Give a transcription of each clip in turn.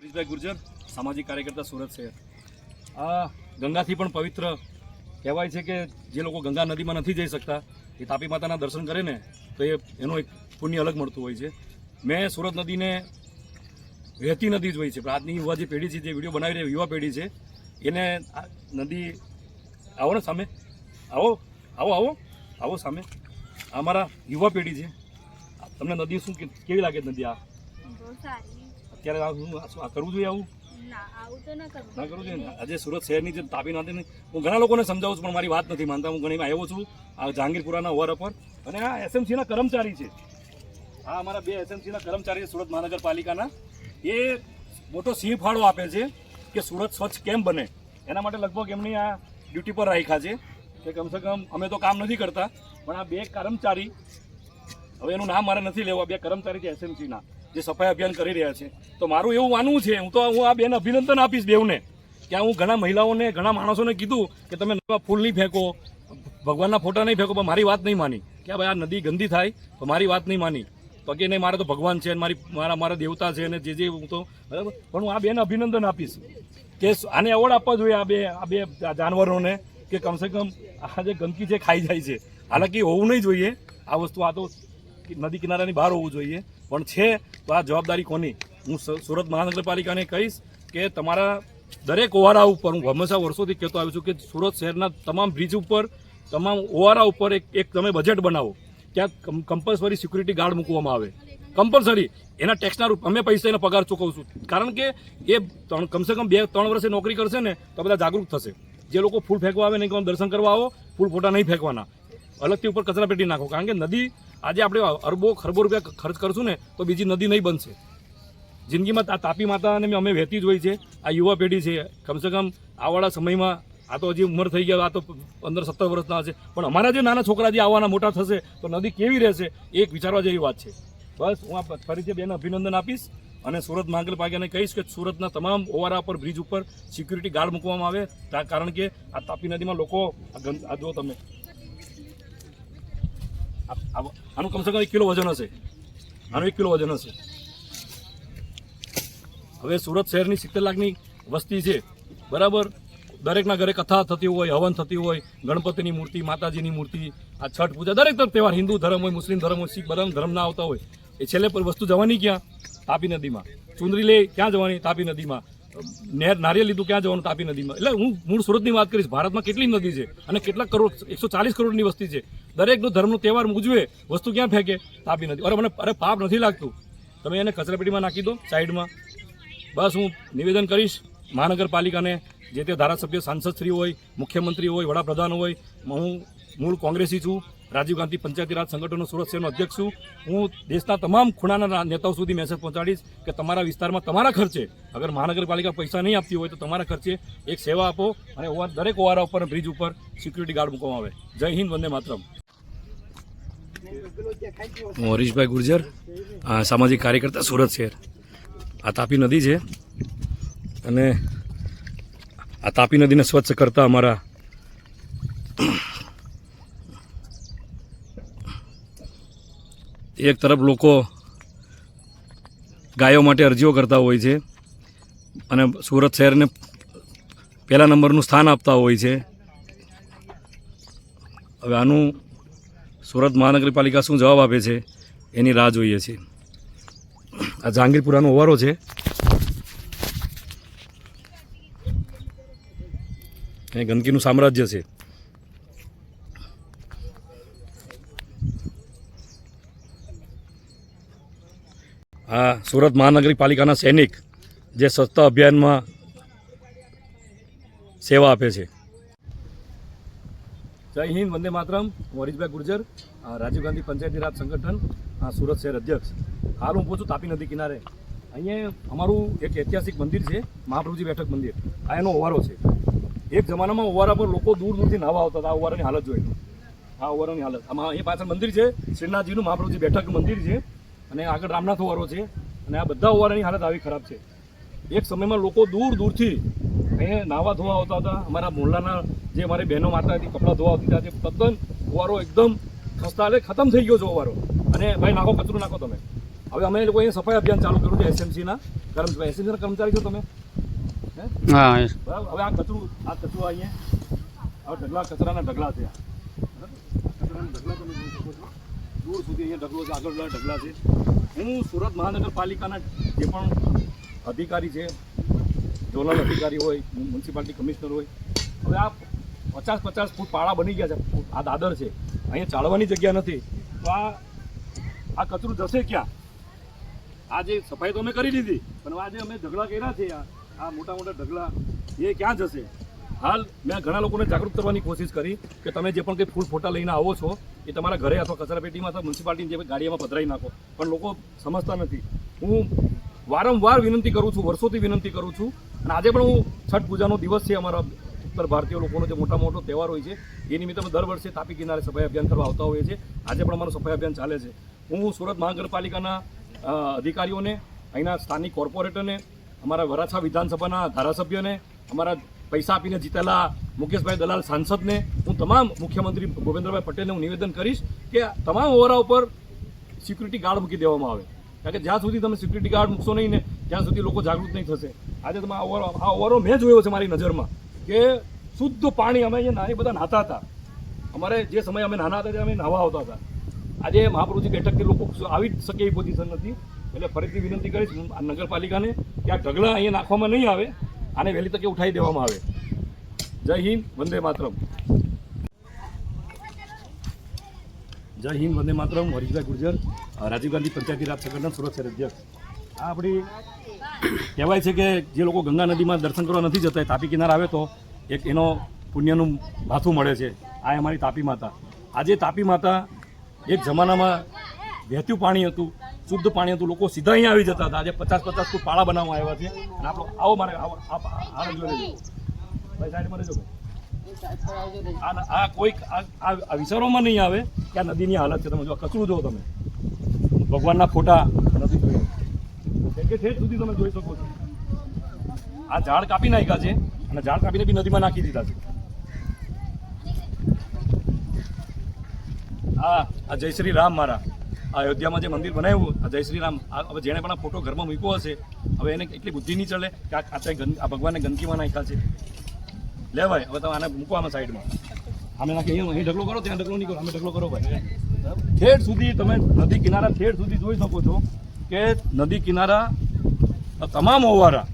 હરીશભાઈ ગુર્જર, સામાજિક કાર્યકર્તા સુરત શહેર. આ ગંગાથી પણ પવિત્ર કહેવાય છે કે જે લોકો ગંગા નદીમાં નથી જઈ શકતા, એ તાપી માતાના દર્શન કરે ને, તો એ એનો એક પુણ્ય અલગ મળતું હોય છે. મેં સુરત નદીને વહેતી નદી જોઈ છે આજની યુવા જે પેઢી છે, જે વીડિયો બનાવી રહી, યુવા પેઢી છે, એને નદી આવો ને સામે, આવો આવો આવો આવો સામે. અમારા યુવા પેઢી છે. તમને નદી શું કેવી લાગે નદી આ? અત્યારે આ કરવું જોઈએ આવું? ના કરવું. છું આજે સુરત શહેરની જે તાપી નદીની હું ઘણા લોકોને સમજાવું છું પણ મારી વાત નથી માનતા. હું ઘણી આવ્યો છું આ જહાંગીરપુરાના વર પર અને આ એસએમસીના કર્મચારી છે. આ અમારા બે એસએમસીના કર્મચારી છે સુરત મહાનગરપાલિકાના. એ મોટો સિંહ ફાળો આપે છે કે સુરત સ્વચ્છ કેમ બને. એના માટે લગભગ એમની આ ડ્યુટી પર રાખ્યા છે. કે કમસે કમ અમે તો કામ નથી કરતા પણ આ બે કર્મચારી હવે એનું નામ મારે નથી લેવું બે કર્મચારી છે એસએમસીના. જે સફાઈ અભિયાન કરી રહ્યા છે. તો મારું એવું માનવું છે, હું તો હું આ બેન અભિનંદન આપીશ બેવને કે હું ઘણા મહિલાઓને, ઘણા માણસોને કીધું કે તમે ફૂલ નહીં ફેંકો, ભગવાનના ફોટા નહીં ફેંકો, પણ મારી વાત નહીં માની. કે ભાઈ આ નદી ગંદી થાય, તો મારી વાત નહીં માની. તો કે નહીં, મારે તો ભગવાન છે મારી મારા મારા દેવતા છે અને જે જે હું તો બરાબર? પણ હું આ બેન અભિનંદન આપીશ. કે આને એવોર્ડ આપવા જોઈએ આ બે આ બે જાનવરોને, કે કમસે કમ આ જે ગંદકી છે ખાઈ જાય છે. હાલાકી હોવું નહીં જોઈએ. આ વસ્તુ આ તો નદી કિનારાની બહાર હોવું જોઈએ. પણ છે, તો આ જવાબદારી કોની? હું સુરત મહાનગરપાલિકાને કહીશ કે તમારા દરેક ઓવારા ઉપર, હું હંમેશા વર્ષોથી કહેતો આવ્યો છું કે સુરત શહેરના તમામ બ્રિજ ઉપર, તમામ ઓવારા ઉપર એક એક તમે બજેટ બનાવો. ત્યાં કમ્પલસરી સિક્યુરિટી ગાર્ડ મૂકવામાં આવે. કમ્પલસરી એના ટેક્સના રૂપ, અમે પૈસા એના પગાર ચૂકવશું. કારણ કે એ ત્રણ, કમસે કમ બે, ત્રણ વર્ષે નોકરી કરશે ને, તો બધા જાગૃત થશે. જે લોકો ફૂલ ફેંકવા આવે નહીં કે દર્શન કરવા આવો, ફૂલ ફોટા નહીં ફેંકવાના. અલગથી ઉપર કચરા પેટી નાખો. કારણ કે નદી આજે આપણે અરબો ખરબો રૂપિયા ખર્ચ કરશું ને, તો બીજી નદી નહીં બનશે. જિંદગીમાં આ તાપી માતાને અમે વહેતી જ હોય છે. આ યુવા પેઢી છે. કમસે કમ આવવાળા સમયમાં આ તો હજી ઉંમર થઈ ગયા આ તો પંદર સત્તર વર્ષના હશે પણ અમારા જે નાના છોકરા જે આવવાના મોટા થશે, તો નદી કેવી રહેશે એક વિચારવા જેવી વાત છે. બસ, હું આ ફરીથી બેન અભિનંદન આપીશ અને સુરત મહાનગરપાલિકાને કહીશ કે સુરતના તમામ ઓવારા પર, બ્રિજ ઉપર સિક્યુરિટી ગાર્ડ મૂકવામાં આવે કારણ કે આ તાપી નદીમાં લોકો, આ જુઓ તમે આનું કમસે કમ એક કિલો વજન હશે. આનું એક કિલો વજન હશે. હવે સુરત શહેરની સિત્તેર લાખની વસ્તી છે. બરાબર? દરેકના ઘરે કથા થતી હોય, હવન થતી હોય, ગણપતિની મૂર્તિ, માતાજીની મૂર્તિ, આ છઠ પૂજા, દરેક તહેવાર, હિન્દુ ધર્મ હોય, મુસ્લિમ ધર્મ હોય, શીખ ધર્મ ધર્મના આવતા હોય. એ છેલ્લે પર વસ્તુ જવાની ક્યાં? તાપી નદીમાં. ચુંદરી લે, ક્યાં જવાની? તાપી નદીમાં. નહેર નારિયેલ લીધું, ક્યાં જવાનું? તાપી નદીમાં. એટલે હું મૂળ સુરતની વાત કરીશ. ભારતમાં કેટલી નદી છે? અને કેટલા કરોડ એકસો ચાલીસ કરોડની વસ્તી છે. દરેકનો ધર્મનો તહેવાર ઉજવે વસ્તુ ક્યાં ફેંકે? પાપી નથી. અરે મને, અરે પાપ નથી લાગતું. તમે એને કચરાપેટીમાં નાખી દો, સાઈડમાં. બસ હું નિવેદન કરીશ, મહાનગરપાલિકાને, જે તે ધારાસભ્ય સાંસદશ્રી હોય, મુખ્યમંત્રી હોય, વડાપ્રધાન હોય હું મૂળ કોંગ્રેસી છું, રાજીવ ગાંધી પંચાયતી રાજ સંગઠનનો સુરત શહેરનો અધ્યક્ષ છું. હું દેશના તમામ ખૂણાના નેતાઓ સુધી મેસેજ પહોંચાડીશ કે તમારા વિસ્તારમાં તમારા ખર્ચે, અગર મહાનગરપાલિકા પૈસા નહીં આપતી હોય તો તમારા ખર્ચે એક સેવા આપો અને દરેક ઓવારા ઉપર બ્રિજ ઉપર સિક્યુરિટી ગાર્ડ મૂકવામાં આવે. જય હિન્દ, વંદે માતરમ. હું હરીશભાઈ ગુર્જર સામાજિક કાર્યકર્તા સુરત શહેર. આ તાપી નદી છે અને આ તાપી નદીને સ્વચ્છ કરતા અમારા એક તરફ લોકો ગાયો માટે અરજીઓ કરતા હોય છે અને સુરત શહેરને પહેલા નંબરનું સ્થાન આપતા હોય છે. હવે આનું સુરત મહાનગરપાલિકા શું જવાબ આપે છે એની રાહ જોઈએ છીએ આ જહાંગીરપુરાનો ઓવારો છે. એ ગંદકીનું સામ્રાજ્ય છે. આ સુરત મહાનગરપાલિકાના સૈનિક જે સ્વચ્છતા અભિયાનમાં સેવા આપે છે. જય હિન્દ, વંદે માતરમ. હું હરીશભાઈ ગુર્જર રાજીવ ગાંધી પંચાયતી રાજ સંગઠન સુરત શહેર અધ્યક્ષ. હાલ હું પહોંચું તાપી નદી કિનારે. અહીંયા અમારું એક ઐતિહાસિક મંદિર છે, મહાપ્રભુજી બેઠક મંદિર. આ એનો ઓવારો છે. એક જમાનામાં ઓવારા પર લોકો દૂર દૂરથી નાવા આવતા હતા. આ ઓવારાની હાલત જોઈને આ ઓવારાની હાલત. આમાં અહીં પાછળ મંદિર છે, શ્રીનાથજીનું મહાપ્રભુજી બેઠક મંદિર છે અને આગળ રામનાથ ઓવારો છે અને આ બધા ઓવારાની હાલત આવી ખરાબ છે. એક સમયમાં લોકો દૂર દૂરથી અહીંયા નાવા ધોવા આવતા હતા. અમારા મોહલ્લાના જે અમારી બહેનો માતા હતી કપડાં ધોવા આવતી હતા તે તદ્દન ઓવારો એકદમ ખસ્તા એટલે ખતમ થઈ ગયો છે ઓવારો અને ભાઈ નાખો કચરો નાખો તમે. હવે અમે લોકો અહીંયા સફાઈ અભિયાન ચાલુ કર્યું છે એસએમસીના કર્મચારી એસએમસીના કર્મચારી છો તમે? હે? બરાબર? હવે આ કચરું આ કચરું અહીંયા. હવે ઢગલા કચરાના ઢગલા છે. કચરાના ઢગલા તમે જોઈ શકો છો. દૂર સુધી અહીંયા ઢગલો છે આગળ ઢગલા છે. હું સુરત મહાનગરપાલિકાના જે પણ અધિકારી છે ઝોનલ અધિકારી હોય, મ્યુનિસિપાલિટી કમિશનર હોય. હવે આ પચાસ પચાસ ફૂટ પાળા બની ગયા છે. આ દાદર છે. અહીંયા ચાળવાની જગ્યા નથી. તો આ આ કચરું જશે ક્યાં? આ જે સફાઈ તો અમે કરી દીધી પણ આજે અમે ઢગલા કર્યા છે, આ મોટા મોટા ઢગલા, એ ક્યાં જશે? હાલ મેં ઘણા લોકોને જાગૃત કરવાની કોશિશ કરી કે તમે જે પણ કંઈ ફૂલ ફોટા લઈને આવો છો, એ તમારા ઘરે અથવા કચરાપેટીમાં અથવા મ્યુનિસિપાલિટીની જે ગાડીમાં પધરાવી નાખો. પણ લોકો સમજતા નથી. હું વારંવાર વિનંતી કરું છું, વર્ષોથી વિનંતી કરું છું અને આજે પણ હું છઠ પૂજાનો દિવસ છે અમારા ઉત્તર ભારતીય લોકોનો જે મોટા મોટો તહેવાર હોય છે, એ નિમિત્તે અમે દર વર્ષે તાપી કિનારે સફાઈ અભિયાન કરવા આવતા હોઈએ છીએ. આજે પણ અમારું સફાઈ અભિયાન ચાલે છે. હું સુરત મહાનગરપાલિકાના અધિકારીઓને, અહીંના સ્થાનિક કોર્પોરેટરને, અમારા વરાછા વિધાનસભાના ધારાસભ્યને, અમારા પૈસા આપીને જીતેલા મુકેશભાઈ દલાલ સાંસદને, હું તમામ મુખ્યમંત્રી ભૂપેન્દ્રભાઈ પટેલને હું નિવેદન કરીશ કે તમામ ઓવરા ઉપર સિક્યુરિટી ગાર્ડ મૂકી દેવામાં આવે. કારણ કે જ્યાં સુધી તમે સિક્યુરિટી ગાર્ડ મૂકશો નહીં ને ત્યાં સુધી લોકો જાગૃત નહીં થશે. આજે તમે આ ઓવરો આ ઓવરો મેં જોયો છે મારી નજરમાં કે શુદ્ધ પાણી અમે અહીંયા નાની બધા નાહતા હતા. અમારે જે સમયે અમે નાના હતા ત્યારે અમે નાહવા આવતા હતા. આજે મહાપ્રભુજી બેઠકથી લોકો આવી જ શકે એવી પોઝિશન નથી. એટલે ફરીથી વિનંતી કરીશ આ નગરપાલિકાને કે આ ઢગલા અહીંયા નાખવામાં નહીં આવે, આને વહેલી તકે ઉઠાવી દેવામાં આવે. જય હિન્દ, વંદે માતરમ. જય હિન્દ, વંદે માતરમ. હરીશભાઈ ગુર્જર, રાજીવ ગાંધી પંચાયતી રાજ સંગઠન સુરત શહેર અધ્યક્ષ. આ આપણી કહેવાય છે કે જે લોકો ગંગા નદીમાં દર્શન કરવા નથી જતા તાપી કિનારે આવે તો એક એનો પુણ્યનું માથું મળે છે. આ અમારી તાપી માતા. આજે તાપી માતા એક જમાનામાં વહેતું પાણી હતું, શુદ્ધ પાણી હતું, લોકો સીધા અહીંયા આવી જતા હતા. આજે પચાસ પચાસ ફૂટ પાળા બનાવવામાં આવ્યા છે. અને આપણો આવો મારે આવો ભાઈ, સાઈડમાં રહેજો. આ આ કોઈ આ- આ આ વિચારોમાં નહીં આવે કે આ નદીની હાલત છે. તમે જો કચરું જુઓ તમે. ભગવાનના ફોટા નથી જોયા. કેમ કે ઠેઠ સુધી તમે જોઈ શકો છો. આ ઝાડ કાપી નાખ્યા છે અને ઝાડ કાપીને બી નદીમાં નાખી દીધા છે. આ આ જય શ્રી રામ મારા. આ અયોધ્યામાં જે મંદિર બનાવ્યું, આ જય શ્રી રામ. હવે જેણે પણ આ ફોટો ઘરમાં મૂક્યો હશે, હવે એને એટલી બુદ્ધિ નહીં ચડે કે આ આ ભગવાનને ગંદકીમાં નાખ્યા છે. લેવાય હવે તમે આને મૂકો સાઈડમાં. અમે નાખી, અહીંયા અહીં ઢગલો કરો, ત્યાં ઢગલો નહીં કરો અમે ઢગલો કરો ભાઈ. ઠેઠ સુધી તમે નદી કિનારા ઠેઠ સુધી જોઈ શકો છો. કે નદી કિનારા તમામ ઓવારા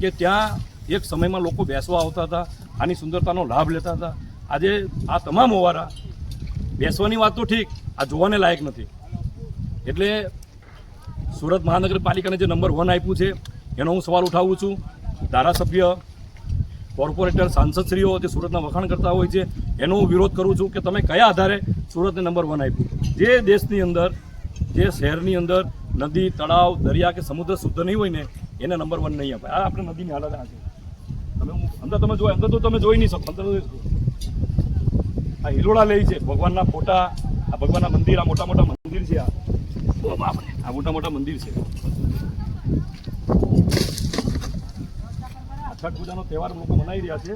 કે ત્યાં એક સમયમાં લોકો બેસવા આવતા હતા, આની સુંદરતાનો લાભ લેતા હતા. આજે આ તમામ ઓવારા બેસવાની વાત તો ઠીક, આ જોવાને લાયક નથી. એટલે સુરત મહાનગરપાલિકાને જે નંબર વન આપ્યું છે, એનો હું સવાલ ઉઠાવું છું. ધારાસભ્ય, કોર્પોરેટર, સાંસદશ્રીઓ જે સુરતના વખાણ કરતા હોય છે, એનો હું વિરોધ કરું છું કે તમે કયા આધારે સુરતને નંબર વન આપ્યું? જે દેશની અંદર, જે શહેરની અંદર નદી, તળાવ, દરિયા કે સમુદ્ર શુદ્ધ નહીં હોય ને, એને નંબર વન નહીં અપાય. આ આપણે નદીની હાલત આ છે. તમે હું- અંદર તમે જો અંદર તો તમે જોઈ નહીં શકો, અંદર આ હિલોડા લે છે, ભગવાનના ફોટા, આ ભગવાનના મંદિર, આ મોટા મોટા મંદિર છે આ. આ મોટા મોટા મંદિર છે. છઠ પૂજાનો તહેવાર લોકો મનાવી રહ્યા છે.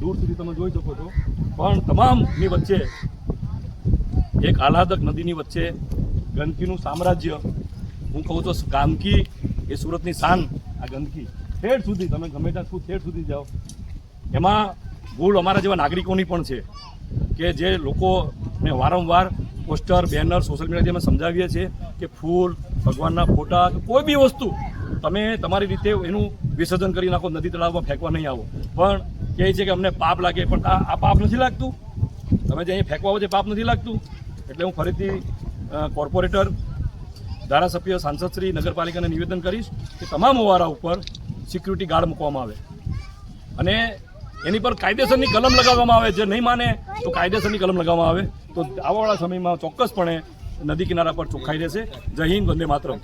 દૂર સુધી તમે જોઈ શકો છો. પણ તમામની વચ્ચે એક આહલાદક નદીની વચ્ચે ગંદકીનું સામ્રાજ્ય. હું કહું તો ગામકી એ સુરતની શાન, આ ગંદકી. ઠેઠ સુધી, તમે ગમે ત્યાં શું ઠેઠ સુધી જાઓ. એમાં ભૂલ અમારા જેવા નાગરિકોની પણ છે કે જે લોકોને વારંવાર પોસ્ટર, બેનર, સોશિયલ મીડિયાથી અમે સમજાવીએ છીએ કે ફૂલ, ભગવાનના ફોટા કોઈ બી વસ્તુ, તમે તમારી રીતે એનું વિસર્જન કરી નાખો, નદી તળાવમાં ફેંકવા નહીં આવો. પણ કહે છે કે અમને પાપ લાગે, પણ આ પાપ નથી લાગતું. તમે જે અહીં ફેંકવા આવો છે પાપ નથી લાગતું. એટલે હું ફરીથી કોર્પોરેટર, ધારાસભ્ય સાંસદશ્રી નગરપાલિકાને નિવેદન કરીશ કે તમામ ઓવારા ઉપર સિક્યુરિટી ગાર્ડ મૂકવામાં આવે. અને એની પર કાયદેસરની કલમ લગાવવામાં આવે, જે નહીં માને તો કાયદેસરની કલમ લગાવવામાં આવે. તો આવવાવાળા સમયમાં ચોક્કસપણે નદી કિનારા પર ચોખ્ખાઈ રહેશે. જય હિન્દ, વંદે માતરમ.